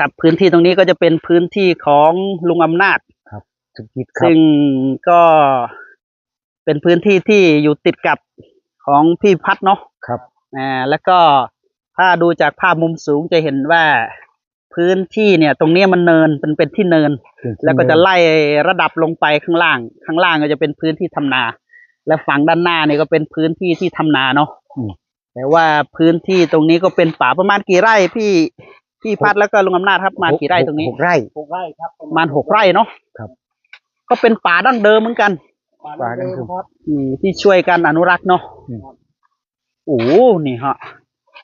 ครับ พื้นที่ตรงนี้ก็จะเป็นพื้นที่ของลุงอำนาจทุกทิศครับซึ่งก็เป็นพื้นที่ที่อยู่ติดกับของพี่พัดเนาะครับอ่าแล้วก็ถ้าดูจากภาพมุมสูงจะเห็นว่าพื้นที่เนี่ย ตรงเนี้ยมันเนินเป็นเป็นที่เนินเป็นที่แล้วก็จะเนินไล่ระดับลงไปข้างล่าง ข้างล่างก็จะเป็นพื้นที่ทำนา และฝั่งด้านหน้าเนี่ยก็เป็นพื้นที่ที่ทำนาเนาะอืมแต่ว่าพื้นที่ตรงนี้ก็เป็นป่าประมาณกี่ไร่พี่ พี่พัดแล้วก็ลุงอำนาจครับประมาณกี่ไร่ตรงนี้หกไร่หกไร่ครับประมาณหกไร่เนาะครับ ก็เป็นป่าดั้งเดิมเหมือนกันป่าดั้งเดิมครับอืมที่ช่วยกันอนุรักษ์เนาะอืมโอ้โหนี่ฮะ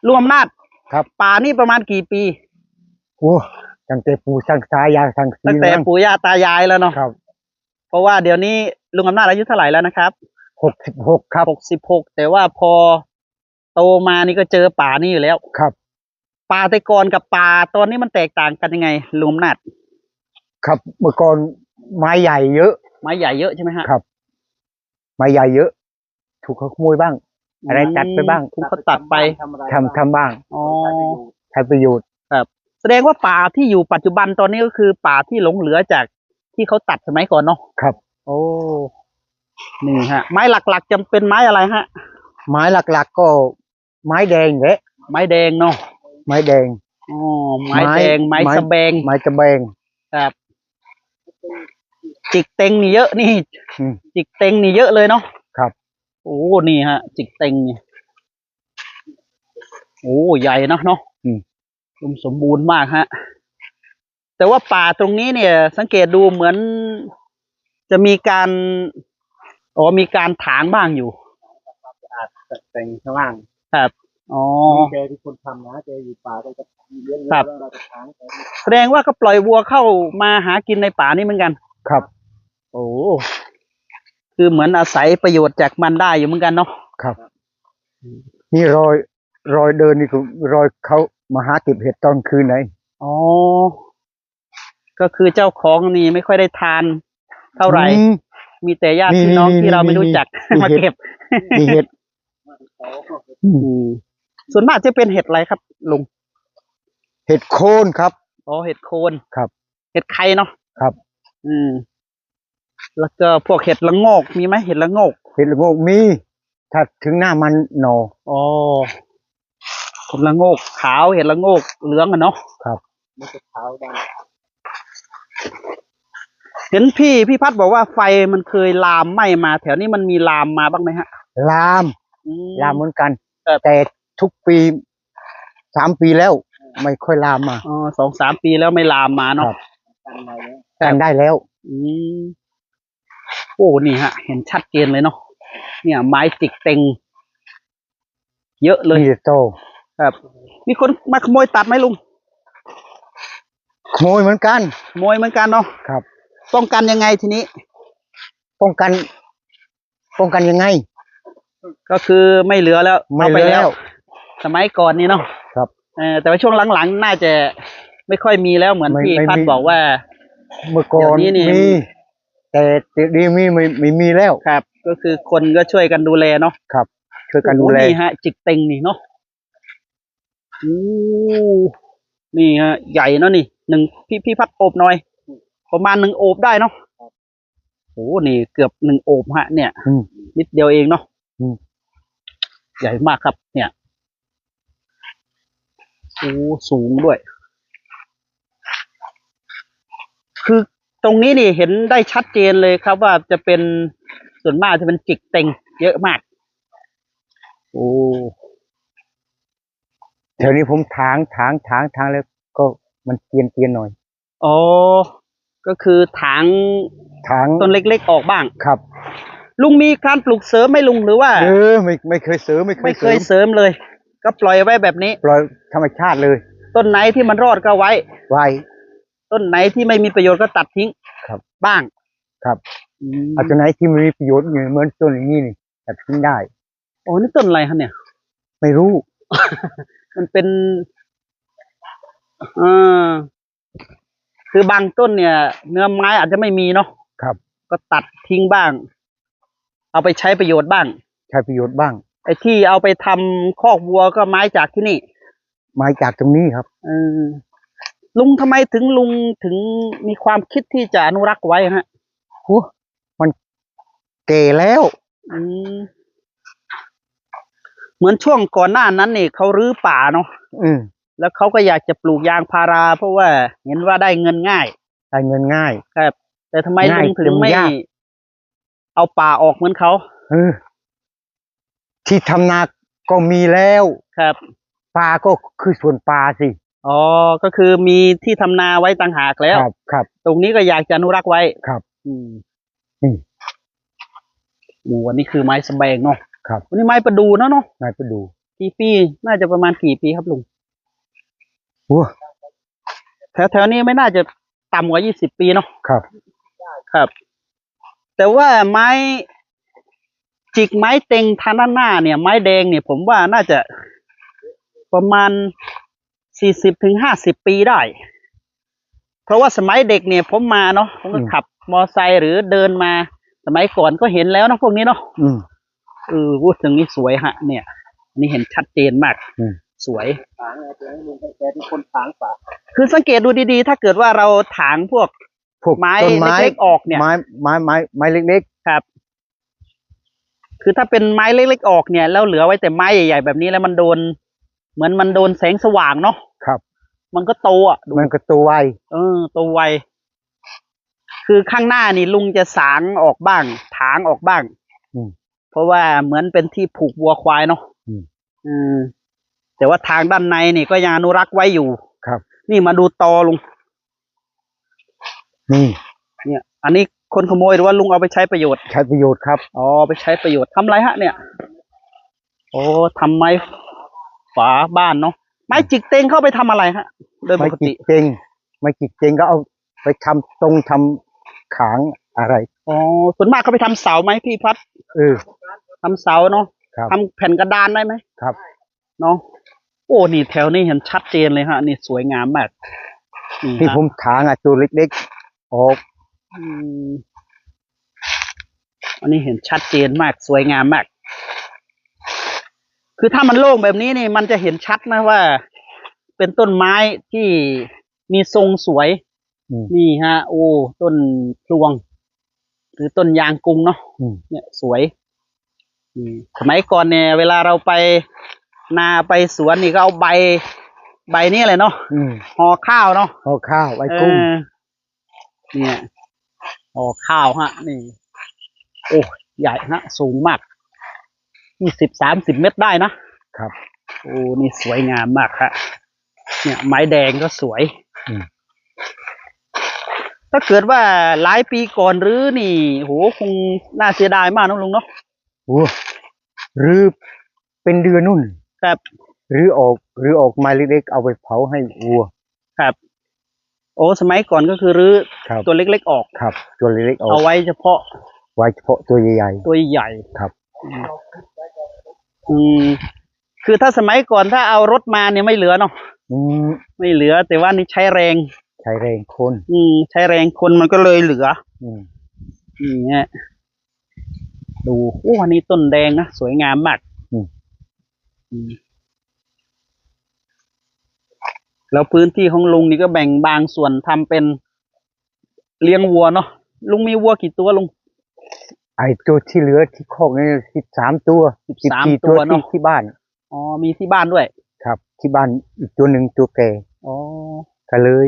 รวมนาจครับ ป่านี่ประมาณกี่ปีโอ้ตั้งแต่ปู่สร้างสายยางทางสีตั้งแต่นั่งปู่ย่าตายายแล้วเนาะครับ เพราะว่าเดี๋ยวนี้ลุงอำนาจอายุเท่าไหร่แล้วนะครับหกสิบหกครับหกสิบหกแต่ว่าพอโตมานี่ก็เจอป่านี่อยู่แล้วครับ ป่าแต่ก่อนกับป่าตอนนี้มันแตกต่างกันยังไงลุงอำนาจครับเมื่อก่อนไม้ใหญ่เยอะ ไม้ใหญ่เยอะใช่ไหมฮะครับ ไม้ใหญ่เยอะ ถูกเขาขโมยบ้าง อะไรตัดไปบ้างถูกเขาตัดไปทำอะไรทำทำบ้างอ๋อใช้ประโยชน์ใช้ประโยชน์แสดงว่าป่าที่อยู่ปัจจุบันตอนนี้ก็คือ ป่าที่หลงเหลือจากที่เขาตัดสมัยก่อนเนาะครับ โอ้นี่ฮะ ไม้หลักๆจำเป็นไม้อะไรฮะ ไม้หลักๆก็ไม้แดงแหละไม้แดงเนาะ ไม้แดงอ๋อไม้ไม้แดงไม้ไม้สะแบงไม้ตะแบงครับ จิกเต็งนี่เยอะนี่ อืม จิกเต็งนี่เยอะเลยเนาะครับ โอ้นี่ฮะ จิกเต็งนี่โอ้ใหญ่เนาะเนาะอืม อุดมสมบูรณ์มากฮะ แต่ว่าป่าตรงนี้เนี่ย สังเกตดูเหมือน จะมีการอ๋อมีการถางบ้างอยู่จัดแต่งข้างล่างครับ อ๋อ แกที่คนทำนะแกอยู่ป่าก็จะเลี้ยงครับ แล้วเราจะค้างแกแสดงว่าก็ปล่อยวัวเข้ามาหากินในป่านี่เหมือนกัน ครับ โอ้ คือเหมือนอาศัยประโยชน์จากมันได้อยู่เหมือนกันเนาะ ครับ นี่รอยรอยเดินนี่คือรอยเขามาหาเก็บเห็ดตอนคืนไหน อ๋อ ก็คือเจ้าของนี่ไม่ค่อยได้ทาน เท่าไหร่อืมมีแต่ญาตินี่พี่น้องนี่ที่เราไม่นี่รู้จักนี่มาเห็ดเก็บ มีเห็ดอืมอืม ส่วนมากจะเป็นเห็ดอะไรครับ ลุงเห็ดโคนครับ อ๋อเห็ดโคนครับ เห็ดไข่เนาะครับ อืม แล้วก็พวกเห็ดละโงกมีไหมเห็ดละโงกเห็ดละโงกมี ถ้าถึงหน้ามันหนออ๋อเห็ดละโงก ขาวเห็ดละโงกเหลืองอะเนาะมันจะเท้าบ้างเห็นพี่พี่พัดบอกว่าไฟมันเคยลามไหม้มา แถวนี้มันมีลามมาบ้างไหมฮะ ลาม อืลามเหมือนกัน ครับ แต่ ทุกปีสามปีแล้ว ไม่ค่อยลามมาอ๋อสองสามปีแล้วไม่ลามมาเนาะครับกันอะไรเนี่ยกันได้แล้ว อืมโอ้นี่ฮะ เห็นชัดเจนเลยเนาะเนี่ย ไม้จิกเต็ง เยอะเลยนี่จะโตครับ มีคนมาขโมยตัดไหมลุงขโมยเหมือนกันขโมยเหมือนกันเนาะครับ ป้องกันยังไงทีนี้ ป้องกัน ป้องกันยังไง ก็คือไม่เหลือแล้วไม่เอาไปแล้ว สมัยก่อนนี่เนาะครับเออแต่ว่าช่วงหลังๆ น่าจะไม่ค่อยมีแล้วเหมือนไม่พี่ไม่พัดมี บอกว่า เมื่อก่อนเดี๋ยวนี้นี่ มีแต่เดี๋ยวนี้มีไม่ไม่มีแล้วครับ ก็คือคนก็ช่วยกันดูแลเนาะครับช่วยกันดูแล โอ้นี่ฮะ จิกเต็งนี่เนาะอู้นี่ฮะ ใหญ่เนาะนี่หนึ่งพี่พี่พัดโอบหน่อย ประมาณหนึ่งโอบได้เนาะโอ้นี่เกือบหนึ่งโอบฮะ เนี่ยอืมนิดเดียวเองเนาะอืม ใหญ่มากครับ เนี่ย โอ้สูงด้วย คือตรงนี้นี่เห็นได้ชัดเจนเลยครับว่าจะเป็นส่วนมากจะเป็นจิกเต็งเยอะมาก โอ้แถวนี้ผมถางถางถางถางแล้วก็มันเตียนเตียนหน่อย อ๋อ ก็คือถางถางต้นเล็ก ๆ ออกบ้างครับ ลุงมีการปลูกเสริมไหม่ลุงหรือว่า เออไม่ไม่เคยเสริมไม่เคไม่ยเคเสริยมเสริมเลย ก็ปล่อยไว้แบบนี้ ปล่อยธรรมชาติเลย ต้นไหนที่มันรอดก็ไว้ ไว้ ต้นไหนที่ไม่มีประโยชน์ก็ตัดทิ้งครับ บ้างครับอืมเอาตัวไหนที่มันมีประโยชน์อยู่เหมือนต้นอย่างนี้นี่ตัดทิ้งได้ โอ้นี่ต้นอะไรคะเนี่ย ไม่รู้ มันเป็นเออคือบางต้นเนี่ย เนื้อไม้อาจจะไม่มีเนาะครับ ก็ตัดทิ้งบ้าง เอาไปใช้ประโยชน์บ้าง ใช้ประโยชน์บ้าง ไอ้ที่เอาไปทำคอกวัวก็ไม้จากที่นี่ไม้จากตรงนี้ครับ เออลุงทำไมถึงลุงถึงมีความคิดที่จะอนุรักษ์ไว้ฮะโอ้มันเก่แล้วอืมเหมือนช่วงก่อนหน้านั้นนี่เขารื้อป่าเนาะอืมแล้วเขาก็อยากจะปลูกยางพารา เพราะว่าเห็นว่าได้เงินง่าย ได้เงินง่ายครับแต่ทำไมง่ายลุงถึงแต่มันไม่ยาก เอาป่าออกเหมือนเขา เออ ที่ทำนาก็มีแล้วครับปลาก็คือส่วนปลาสิ อ๋อ ก็คือมีที่ทำนาไว้ต่างหากแล้ว ครับครับตรงนี้ก็อยากจะอนุรักษ์ไว้ ครับ อืมอืมโอ้อันนี้คือไม้สะแบงเนาะครับอันนี้ไม้ประดูเนอะเนาะนายไปดูกี่ปีน่าจะประมาณกี่ปีครับลุง โอ้แถวๆนี้ไม่น่าจะต่ำกว่ายี่สิบปีเนาะ ครับ ครับ แต่ว่าไม้ จิกไม้เต็งทางด้านหน้าเนี่ย ไม้แดงเนี่ยผมว่าน่าจะประมาณสี่สิบถึงห้าสิบปีได้ เพราะว่าสมัยเด็กเนี่ยผมมาเนาะผมก็อืมขับมอไซค์หรือเดินมา สมัยก่อนก็เห็นแล้วเนาะพวกนี้เนาะอืมเออพูดถึงนี่สวยฮะ เนี่ยอันนี่เห็นชัดเจนมากอืมสวยถางไงแกให้ลุงให้แกเป็นคนถางป่าคือสังเกตดูดีๆ ถ้าเกิดว่าเราถางพวกพวกไม้ต้นไม้เล็กๆออกเนี่ยไม้ไม้ไม้ไม้เล็กครับ คือถ้าเป็นไม้เล็กๆออกเนี่ย แล้วเหลือไว้แต่ไม้ใหญ่ๆแบบนี้แล้วมันโดน เหมือนมันโดนแสงสว่างเนาะๆครับ มันก็โตอะดูมันก็ตัวไวเออโตไวคือข้างหน้านี่ลุงจะสางออกบ้าง ถางออกบ้างอืมเพราะว่าเหมือนเป็นที่ผูกวัวควายเนาะอืมอืมแต่ว่าทางด้านในนี่ก็ยังอนุรักษ์ไว้อยู่ครับ นี่มาดูตอลุงนี่เนี่ย อันนี้ คนขโมยหรือว่าลุงเอาไปใช้ประโยชน์ ใช้ประโยชน์ครับ อ๋อไปใช้ประโยชน์ทำอะไรฮะเนี่ย โอ้ทำไม้ฝาบ้านเนาะไม้จิกเต็งเข้าไปทำอะไรฮะ โดยปไม่กจิติ กเจงไม่จิกเจงก็เอาไปทำตรงทำขางอะไร อ๋อส่วนมากเขาไปทำเสาไหมพี่พัดเออ ทำเสาเนาะครับทำแผ่นกระดานได้ไหมครับ เนาะโอ้นี่แถวนี้เห็นชัดเจนเลยฮะ นี่สวยงามมากนี่ที่ฮะผมถางอะตัวเล็กๆออก อืมอันนี้เห็นชัดเจนมากสวยงามมาก คือถ้ามันโล่งแบบนี้นี่ มันจะเห็นชัดนะว่า เป็นต้นไม้ที่มีทรงสวยอืมนี่ฮะ โอ้ต้นพลวง หรือต้นยางกุ้งเนาะอืมเนี่ย สวยอืมสมัยก่อนเนี่ย เวลาเราไปนาไปสวนนี่ก็เอาใบ ใบนี้เลยเนาะอืมห่อข้าวเนาะเอาข้าวไว้กุ้งเออเนี่ย ห่อข้าวฮะ นี่ โอ้ใหญ่ฮะ สูงมากยี่สิบสามสิบเมตรได้นะครับ โอ้นี่สวยงามมากฮะเนี่ย ไม้แดงก็สวยถ้าเกิดว่าหลายปีก่อนหรือนี่โหคงน่าเสียดายมากนะลุงเนาะโอ้หรือเป็นเดือนนุ่น ครับหรือออกหรือออกไม้เล็กๆเอาไปเผาให้วัว ครับ โอ้สมัยก่อนก็คือรื้อครับตัวเล็กๆออกครับ ตัวเล็กๆออเอากไว้เฉพาะไว้เฉพาะตัวใหญ่ตัวใหญ่ครับอืมอืมคือถ้าสมัยก่อนถ้าเอารถมาเนี่ยไม่เหลือเนาะๆอืมไม่เหลือ แต่ว่านี่ใช้แรง ใช้แรงคนอืมใช้แรงคนมันก็เลยเหลืออืมนี่ฮะดูโอ้อันนี้ต้นแดงนะสวยงามมากอืม อืม แล้วพื้นที่ของลุงนี่ก็แบ่งบางส่วนทำเป็นเลี้ยงวัวเนาะลุงมีวัวกี่ตัวลุงไอ้ตัวที่เหลือที่คอกนี่สิบสามตัว13สี่ตัวเนอะที่ที่บ้านอ๋อมีที่บ้านด้วย ครับ ที่บ้านอีกตัวหนึ่งตัวแก่อ๋อก็เลย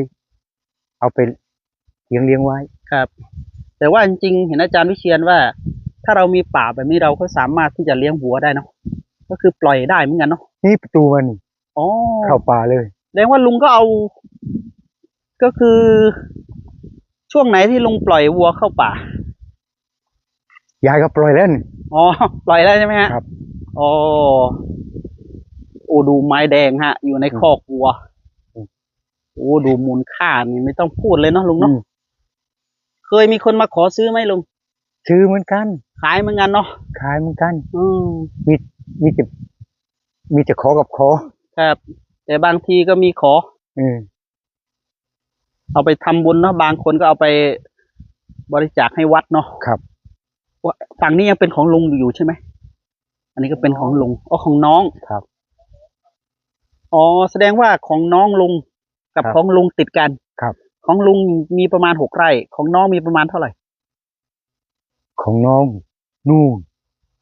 เอาไปเลี้ยงเลี้ยงไว้ครับ แต่ว่าจริงๆเห็นอาจารย์วิเชียนว่า ถ้าเรามีป่าแบบนี้เราก็สามารถที่จะเลี้ยงวัวได้เนาะก็คือปล่อยได้เหมือนกันเนาะนี่ประตูมันอ๋อเข้าป่าเลย แสดงว่าลุงก็เอา ก็คือ ช่วงไหนที่ลุงปล่อยวัวเข้าป่า ยายก็ปล่อยแล้วนี่อ๋อ ปล่อยแล้วใช่ไหมฮะครับ อ๋อโอ้ดูไม้แดงฮะ อยู่ในคอกวัว อืม โอ้ดูมูลค่านี่ไม่ต้องพูดเลยเนาะลุงเนาะ อืมเคยมีคนมาขอซื้อไหมลุง ซื้อเหมือนกัน ขายเหมือนกันเนาะขายเหมือนกัน อืม มีมีแต่มีแต่ขอกับขอ ครับ แต่บางทีก็มีขอเออเอาไปทำบุญเนาะบางคนก็เอาไปบริจาคให้วัดเนาะครับว่าฝั่งนี้ยังเป็นของลุงอยู่ใช่ไหมอันนี้ก็เป็นของลุงอ๋อของน้องครับอ๋อแสดงว่าของน้องลุงกับครับของลุงติดกันครับ ของลุงมีประมาณหกไร่ ของน้องมีประมาณเท่าไหร่ ของน้องนู่น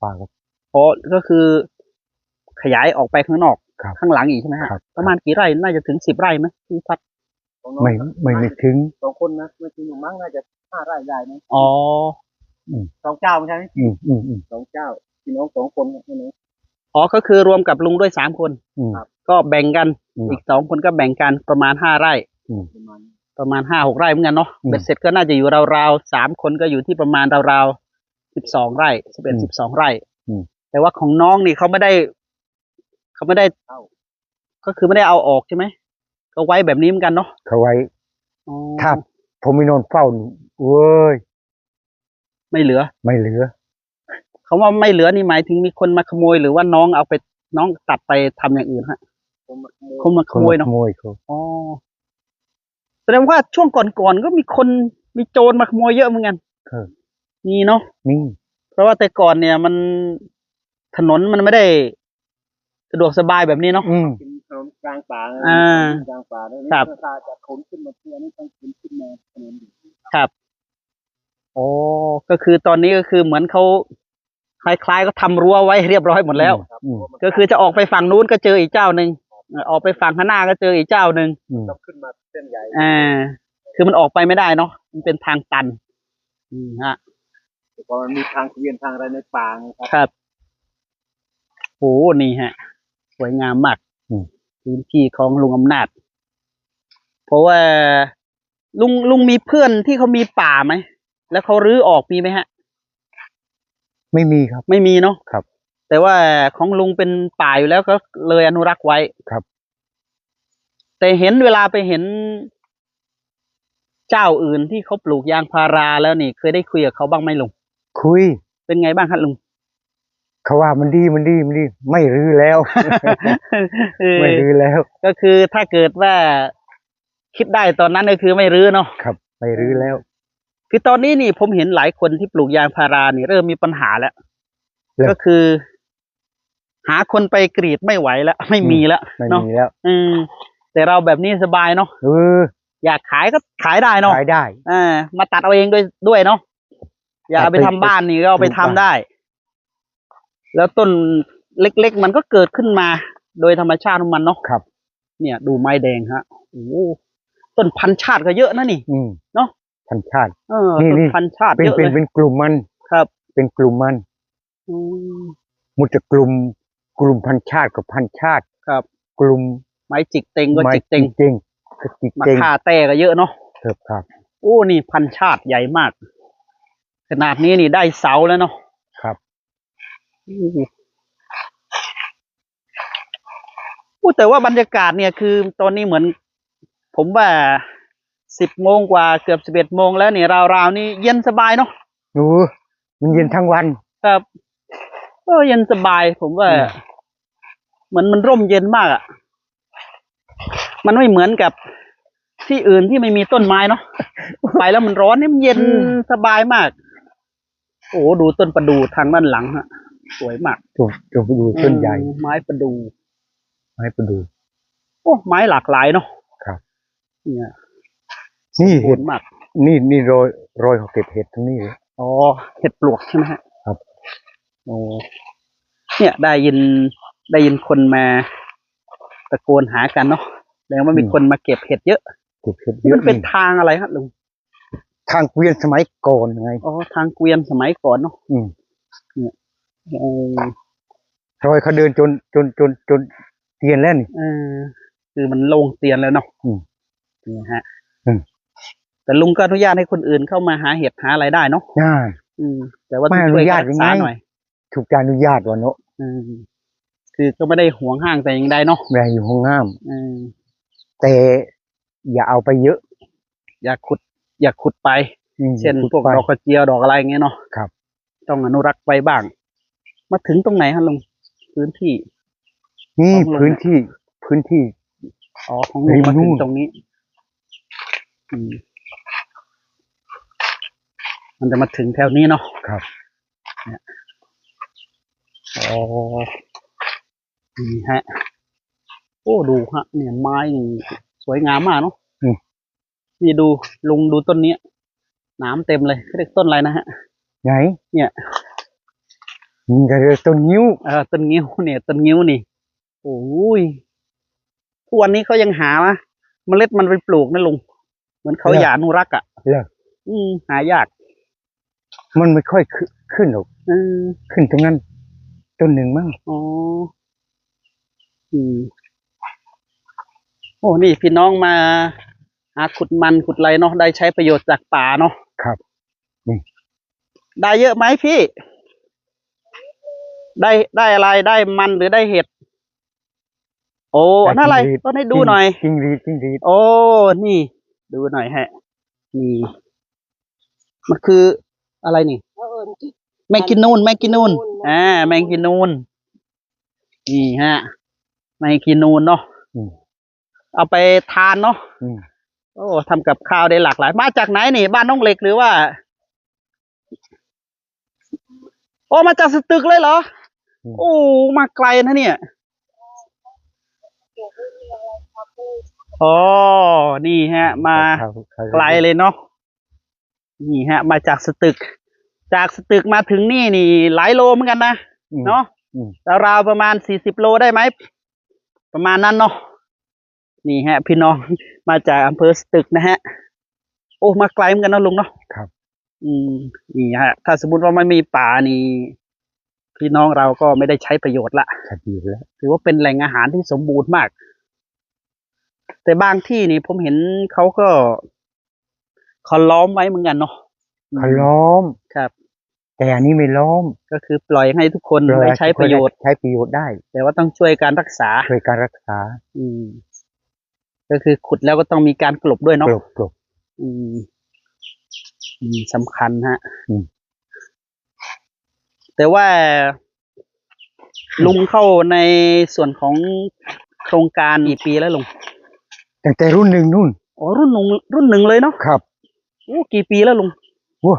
ป่ากับเพราะก็คือขยายออกไปข้างนอกครับ ข้างหลังอีกใช่ไหมฮะครับ ประมาณกี่ไร่น่าจะถึงสิบไร่ไหมพี่พัดของน้องไม่ไม่ไม่ถึง สองคนนะไม่ถึงหนึ่งมั้งน่าจะห้าไร่ได้นะอ๋อสองเจ้าใช่ไหมอืมอืมอืมสองเจ้าพี่น้องสองคนนะพี่น้อง อ๋อก็คือรวมกับลุงด้วยสามคน อืม ครับ ก็แบ่งกันอืมอีกสองคนก็แบ่งกันประมาณห้าไร่ ประมาณประมาณห้าหกไร่เหมือนกันเนาะอืมเบ็ดเสร็จก็น่าจะอยู่ราวๆสามคนก็อยู่ที่ประมาณราวๆสิบสองไร่สิบเอ็ดอืมสิบสองไร่ อืม แต่ว่าของน้องนี่เขาไม่ได้ เขาไม่ได้เอ้าก็คือไม่ได้เอาออกใช่ไหมก็ไว้แบบนี้เหมือนกันเนาะเขาไว้อ๋อถ้าผมไม่นอนเฝ้าเว้ยไม่เหลือ ไม่เหลือเขาว่าไม่เหลือนี่หมายถึงมีคนมาขโมยหรือว่าน้องเอาไปน้องตัดไปทำอย่างอื่นฮะผมมาขโมยคนมาขโมยเนาะขโมยเขาอ๋อแสดงว่าช่วงก่อนๆก็มีคนมีโจรมาขโมยเยอะเหมือนกันเออมีเนาะนี่เพราะว่าแต่ก่อนเนี่ยมันถนนมันไม่ได้ สะดวกสบายแบบนี้เนาะ อืมเป็นถนนกลางป่าอ่ากลางป่าแล้วครับถ้าจะขนขึ้นมาเพื่อนี่ต้องขนขึ้นมาถนนอยู่ครับโอ้ก็คือตอนนี้ก็คือเหมือนเขาคล้ายๆก็ทำรั้วไว้เรียบร้อยหมดแล้ว ครับอืม เพราะมันก็คือจะออกไปฝั่งนู้นก็เจออีกเจ้าหนึ่งเอ่อออกไปฝั่งข้างหน้าก็เจออีกเจ้าหนึ่งอืม ต้องขึ้นมาเส้นใหญ่อ่าคือมันออกไปไม่ได้เนาะมันเป็นทางตัน อืมฮะ เพราะมันมีทางเวียนทางอะไรในป่าไงครับ ครับโหนี่ฮะ สวยงามมากอืมพื้นที่ของลุงอำนาจ เพราะว่าลุงลุงมีเพื่อนที่เขามีป่าไหม แล้วเขารื้อออกมีไหมฮะ ไม่มีครับ ไม่มีเนาะครับ แต่ว่าของลุงเป็นป่าอยู่แล้วก็เลยอนุรักษ์ไว้ครับ แต่เห็นเวลาไปเห็น เจ้าอื่นที่เขาปลูกยางพาราแล้วนี่ เคยได้คุยกับเขาบ้างไหมลุงคุย เป็นไงบ้างครับลุง เขาว่ามันดีมันดีมันดี ไม่รื้อแล้วเออไม่รื้อแล้ว ก็คือถ้าเกิดว่าคิดได้ตอนนั้นก็คือไม่รื้อเนาะครับ ไม่รื้อแล้ว คือตอนนี้นี่ผมเห็นหลายคนที่ปลูกยางพารานี่เริ่มมีปัญหาแล้วแล้วก็คือ หาคนไปกรีดไม่ไหวแล้ว ไม่มีแล้วไม่เนาะมีแล้ว อืม แต่เราแบบนี้สบายเนาะเอออยากขายก็ขายได้เนาะขายได้อ่ามาตัดเอาเองด้วยด้วยเนาะอยากเอาไปตัดไปทำบ้านนี่ก็เอาไปปลูกทำบ้านได้ แล้วต้นเล็กๆ มันก็เกิดขึ้นมา โดยธรรมชาติของมันเนาะครับ เนี่ยดูไม้แดงฮะโอ้โหต้นพันธุ์ชาติก็เยอะนะนี่อืมเนาะพันชาติเออนี่ต้นนี่พันธุ์ชาติเป็นเยอะเป็เลนยเป็นกลุ่มมันครับ เป็นกลุ่มมันอืมมุดจะกลุ่ม กลุ่มพันชาติกับพันชาติครับ กลุ่มไม้จิกเต็งก็ไม้จิกเต็งจริงๆก็จิกมาเต็งค่าแต่ก็เยอะเนาะครับครับ โอ้นี่พันธุ์ชาติใหญ่มาก ขนาดนี้นี่ได้เสาแล้วเนาะครับโอ้โหโอ้แต่ว่าบรรยากาศเนี่ยคือตอนนี้เหมือน ผมว่าสิบโมงกว่าเกือบสิบเอ็ดโมงแล้วเนี่ยราวๆนี่เย็นสบายเนาะโอ้มันเย็นทั้งวันครับก็เย็นสบาย ผมว่าอืมเหมือนมันร่มเย็นมากอะ่ะ มันไม่เหมือนกับที่อื่นที่ไม่มีต้นไม้เนาะไปแล้วมันร้อนนี่มันเย็นสบายมาก โอ้ดูต้นประดูทางด้านหลังฮะ สวยมากจงจงไปดูต้นใหญ่อืมไม้ประดูให้ไปดู โอ้ไม้หลากหลายเนาะครับ เนี่ยนี่สเห็วดยมาก นี่นี่โรยโรยเขาเก็บเห็ดทั้งนี้เลยอ๋อเห็ดปลวกใช่ไหมฮะครับโอ้เนี่ยได้ยินได้ยินคนมาตะโกนหากันเนาะแสดงว่ามีคนมาเก็บเห็ดเยอะเก็บเห็ดเยมัอะนเป็นทางอะไรครับลุงทางเกวียนสมัยก่อนไงอ๋อทางเกวียนสมัยก่อนเนาะอืมโอ้ รอยเขาเดินจนจนจนจนเตียนแล้วนี่เออคือมันโล่งเตียนแล้วเนาะอืมนี่ฮะอืมแต่ลุงก็อนุญาตให้คนอื่นเข้ามาหาเห็ดหาอะไรได้เนาะน่าอืมแต่ว่าไม่ต้องช่วยอนุญาตรักษายังไงหน่อยถูกการอนุญาตวะเนาะอืมคือก็ไม่ได้ห่วงห้างแต่อย่างใดเนาะแม่อยู่ห้องน้ำอืมแต่อย่าเอาไปเยอะ อย่าขุด อย่าขุดไปอืมเช่นขุดพวกไปดอกกระเจียวดอกอะไรอย่างเงี้ยเนาะครับ ต้องอนุรักษ์ไว้บ้าง มาถึงตรงไหนฮะลุงพื้นที่ นี่ของลงพื้นที่พื้นที่ อ๋อของลุงริมมาถึนู่งนตรงนี้อืมมันจะมาถึงแถวนี้เนาะครับอ๋อนี่ฮะ โอ้ดูฮะ เนี่ยไม้นี่สวยงามมากเนาะอืม นี่ดูลุงดูต้นเนี้ยหน้ำเต็มเลยเขาเรียกต้นอะไรนะฮะ ไหนเนี่ย นี่ก็เรียกต้นนิ้วเออต้นงิ้วเนี่ยต้นงิ้วนี่โอ้ยทุกวันนี้เขายังหามะเมล็ดมันไปปลูกนะลุงเหมือนเขาเหรออยากอนุรักษ์อะเหรออืมหายาก มันไม่ค่อยขึ้นขึ้นหรอกเออขึ้นตรงนั้นต้นหนึ่งมั้งอ๋ออืมโอ้นี่พี่น้องมาหาขุดมันขุดไรเนาะได้ใช้ประโยชน์จากป่าเนาะครับนี่ได้เยอะไหมพี่ ได้ได้อะไรได้มันหรือได้เห็ด โอ้นั่นอะไรต้นให้ดูหน่อยจริงรีดจริงรีดโอ้นี่ ดูหน่อยฮะ นี่ มันคืออะไรนี่แมงกินนูนแมงกินนูนอ่าแมงกินนูนนี่ฮะแมงกินนูนเนาะอืมเอาไปทานเนาะอืมโอ้ทำกับข้าวได้หลากหลาย มาจากไหนนี่ บ้านน้องเหล็กหรือว่า โอ้มาจากสตึกเลยเหรอ โอ้มาไกลนะเนี่ยอ๋อนี่ฮะมาเขาเขาไกลเลยเนาะนี่ฮะ มาจากสตึก จากสตึกมาถึงนี่นี่ หลายโลเหมือนกันนะอืมเนาะอืมราวๆประมาณสี่สิบโลได้ไหมประมาณนั้นเนาะนี่ฮะ พี่น้องมาจากอำเภอสตึกนะฮะ โอ้มาไกลเหมือนกันนะลุงเนาะครับ อืมนี่ฮะ ถ้าสมมติว่าไม่มีป่านี่ พี่น้องเราก็ไม่ได้ใช้ประโยชน์ละคดีแล้วถือว่าเป็นแหล่งอาหารที่สมบูรณ์มาก แต่บางที่นี่ผมเห็นเขาก็เขาล้อมไว้เหมือนกันเนาะเขาล้อมครับ แต่อันนี้ไม่ล้อมก็คือปล่อยให้ทุกคนได้ใช้ประโยชน์ใช้ประโยชน์ได้ แต่ว่าต้องช่วยการรักษาช่วยการรักษา อืม ก็คือขุดแล้วก็ต้องมีการกลบด้วยเนาะกลบกลบอืมอืมสำคัญฮะอืม แต่ว่าลุงเข้าในส่วนของโครงการกี่ปีแล้วลุงตั้งแต่รุ่นหนึ่งนู่นอ๋อรุ่นหนึ่งรุ่นหนึ่งเลยเนาะครับโอ้กี่ปีแล้วลุงว้า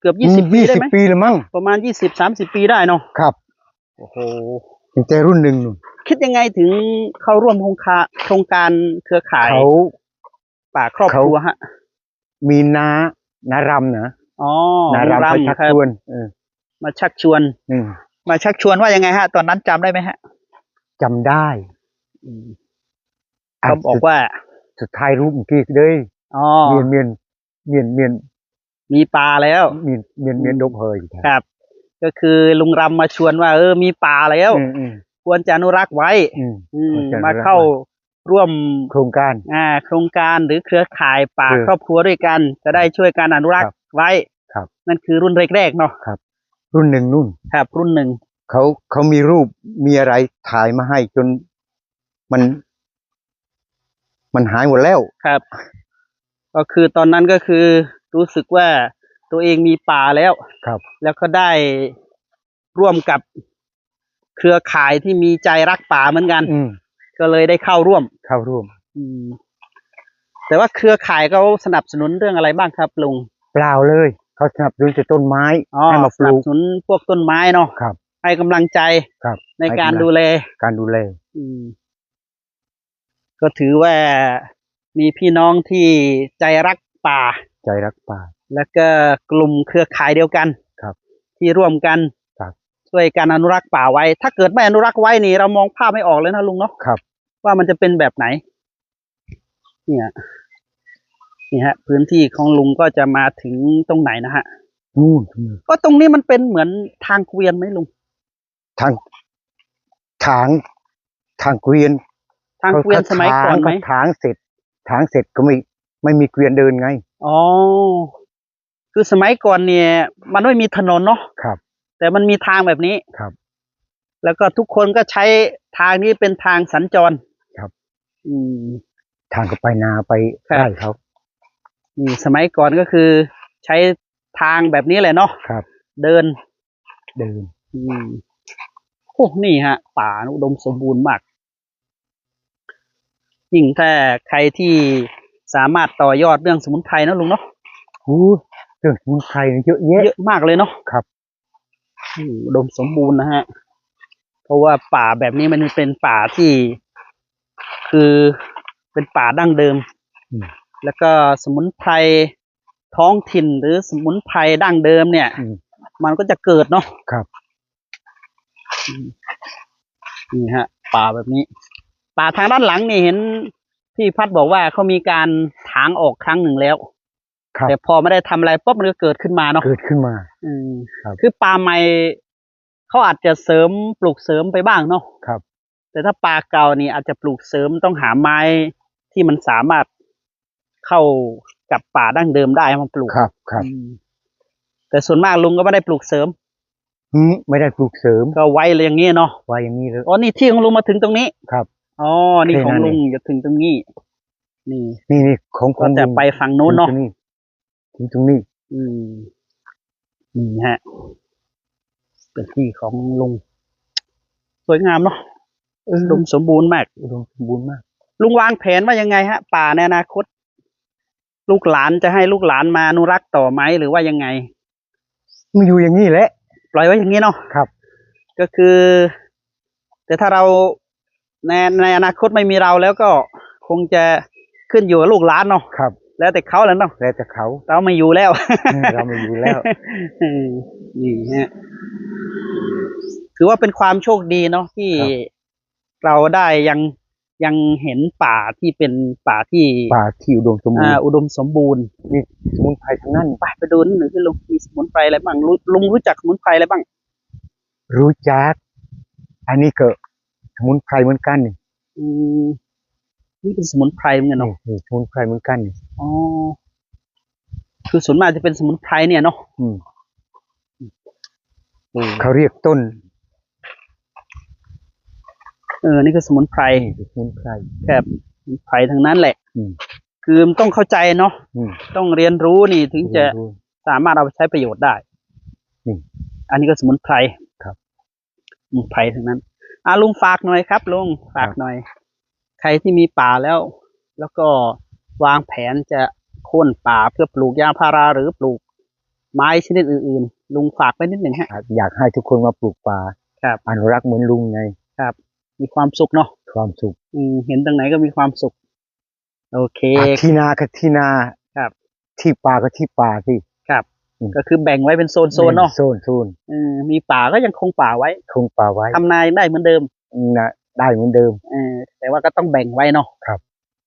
เกือบยี่สิบปียี่ได้สิบไหมปีแล้วมั้งประมาณยี่สิบสามสิบปีได้เนาะครับโอ้โหตั้งแต่รุ่นหนึ่งนู่นคิดยังไงถึงเข้าร่วมโครงการโครงการเครือข่ายเขาป่าครอบครัวฮะ มีน้า นารำนะอ๋อนารำไปชักครับชวนเออ มาชักชวนอืมมาชักชวนว่ายังไงฮะ ตอนนั้นจำได้ไหมฮะจำได้เขาบอกว่า สุดท้ายรูปเมื่อกี้เลยอ๋อ เมียนเมียนเมียนเมียนมีปลาแล้ว เมียนเมียนเมียนดกเฮยครับ ก็คือลุงรำมาชวนว่า เออ มีป่าแล้ว อืมอืมควรจะอนุรักษ์ไว้ อืม อืมควรจะอนุรักษ์มาเข้าร่วมโครงการ อ่าโครงการหรือเครือข่ายป่าเออครอบครัวด้วยกัน จะได้ช่วยการอนุรักษ์ไว้ครับนั่นคือรุ่นแรกๆเนาะรุ่ นหนึ่งนู่นครับรุ่นหนึ่งเขาเขามีรูปมีอะไรถ่ายมาให้จนมัน มันหายหมดแล้วครับ ก็คือตอนนั้นก็คือรู้สึกว่าตัวเองมีป่าแล้วครับ แล้วก็ได้ร่วมกับเครือข่ายที่มีใจรักป่าเหมือนกัน อืมก็เลยได้เข้าร่วม เข้าร่วม อืม แต่ว่าเครือข่ายเขาสนับสนุนเรื่องอะไรบ้างครับลุง เปล่าเลย เขาสนับสนุนแต่ต้นไม้อ๋อให้มาปสนัลูบกสนุนพวกต้นไม้เนาะครับ ให้กำลังใจครับในการให้กำลังดูแลการดูแลอืมก็ถือว่ามีพี่น้องที่ใจรักป่า ใจรักป่า แล้วก็กลุ่มเครือข่ายเดียวกันครับ ที่ร่วมกันครับช่วยการอนุรักษ์ป่าไว้ ถ้าเกิดไม่อนุรักษ์ไว้นี่ เรามองภาพไม่ออกเลยนะลุงเนาะครับ ว่ามันจะเป็นแบบไหน เนี่ย นี่ฮะ พื้นที่ของลุงก็จะมาถึงตรงไหนนะฮะนู่นนู่นก็ตรงนี้มันเป็นเหมือนทางเกวียนไหมลุงทางถางทางเกวียน ทางเกวียนสมัยก่อนไหมเขาถางเสร็จถางเสร็จก็ไม่ไม่มีเกวียนเดินไงอ๋อคือสมัยก่อนเนี่ย มันไม่มีถนนเนาะครับ แต่มันมีทางแบบนี้ครับ แล้วก็ทุกคนก็ใช้ทางนี้เป็นทางสัญจรครับ อืมทางก็ไปนาไปครับไร่เขา นี่สมัยก่อนก็คือใช้ทางแบบนี้แหละเนาะครับ เดินเดินอืมโอ้นี่ฮะ ป่าอุดมสมบูรณ์มาก ยิ่งถ้าใครที่สามารถต่อยอดเรื่องสมุนไพรนะลุงเนาะอู้เรื่องสมุนไพรนี่เยอะแยะเยอะมากเลยเนาะครับอืมอุดมสมบูรณ์นะฮะ เพราะว่าป่าแบบนี้มันเป็นป่าที่ คือเป็นป่าดั้งเดิมอืม แล้วก็สมุนไพรท้องถิ่นหรือสมุนไพรดั้งเดิมเนี่ย อืมมันก็จะเกิดเนาะครับ อืมนี่ฮะ ป่าแบบนี้ ป่าทางด้านหลังนี่เห็นพี่พัดบอกว่าเขามีการถางออกครั้งหนึ่งแล้ว ครับ แต่พอไม่ได้ทำอะไรปุ๊บมันก็เกิดขึ้นมาเนาะ เกิดขึ้นมา อืมครับคือป่าใหม่เขาอาจจะเสริมปลูกเสริมไปบ้างเนาะครับ แต่ถ้าป่าเก่านี่อาจจะปลูกเสริมต้องหาไม้ที่มันสามารถ เข้ากับป่าดั้งเดิมได้มาปลูกครับครับอืมแต่ส่วนมากลุงก็ไม่ได้ปลูกเสริม อืมไม่ได้ปลูกเสริมก็ไว้เลยอย่างนี้เนาะไว้อย่างนี้เลย อ๋อนี่ที่ของลุงมาถึงตรงนี้ครับอ๋อนี่แค่ของนั้น ลุงเองจะถึงตรงนี้ นี่นี่นี่ของขก็องจะลุงไปฝั่งโน้นเนาะถึงตรงนี้อืมนี่ฮะเป็นที่ของลุงสวยงามเนาะเอออุดมสมบูรณ์มาก อุดมสมบูรณ์มาก ลุงวางแผนว่ายังไงฮะ ป่าในอนาคต ลูกหลานจะให้ลูกหลานมาอนุรักษ์ต่อไหมหรือว่ายังไง มันอยู่อย่างนี้แหละ ปล่อยไว้อย่างนี้เนาะครับ ก็คือ แต่ถ้าเราในในอนาคตไม่มีเราแล้วก็คงจะขึ้นอยู่กับลูกหลานเนาะครับ แล้วแต่เขาแล้วเนาะแล้วแต่เขาเราไม่อยู่แล้ว อืมเราไม่อยู่แล้ว อืมนี่ฮะถือว่าเป็นความโชคดีเนาะที่ครับ เราได้ยัง ยังเห็นป่าที่เป็นป่าที่ป่าที่อุดมสมบูรอ่าณ์อุดมสมบูรณ์มีสมุนไพรทั้งนั้นไปไปดูนิดหนึ่งที่ลุงมีสมุนไพรอะไรบ้างลุงลุงรู้จักสมุนไพรอะไรบ้าง รู้จัก อันนี้ก็สมุนไพรเหมือนกันนี่อืมนี่เป็นสมุนไพรเหมือนกันนี่เนาะนี่สมุนไพรเหมือนกันนี่อ๋อคือส่วนมากจะเป็นสมุนไพรเนี่ยเนาะอืมอืมเขาเรียกต้น เออ นี่คือสมุนไพรนี่สมุนไพรแบบสมุนไพรทั้งนั้นแหละ อืม คือมันต้องเข้าใจเนาะอืมต้องเรียนรู้นี่ถึงจะรู้สามารถเอาไปใช้ประโยชน์ได้อืมอันนี้ก็สมุนไพรครับสมุนไพรทั้งนั้นอะลุงฝากหน่อยครับลุงฝากหน่อย ใครที่มีป่าแล้ว แล้วก็วางแผนจะโค่นป่าเพื่อปลูกยางพาราหรือปลูกไม้ชนิดอื่นๆ ลุงฝากไว้นิดหนึ่งฮะ อยากให้ทุกคนมาปลูกป่าครับอนุรักษ์เหมือนลุงไง มีความสุขเนาะความสุขอืมเห็นตรงไหนก็มีความสุข โอเคอะที่นาก็ที่นาครับ ที่ป่าก็ที่ป่าที่ครับอืมก็คือแบ่งไว้เป็นโซนโซนๆเนาะโซนโซนอืมมีป่าก็ยังคงป่าไว้ คงป่าไว้ทำนายได้เหมือนเดิมนะได้เหมือนเดิมเออแต่ว่าก็ต้องแบ่งไว้เนาะครับ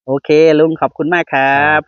โอเค ลุงขอบคุณมากครับ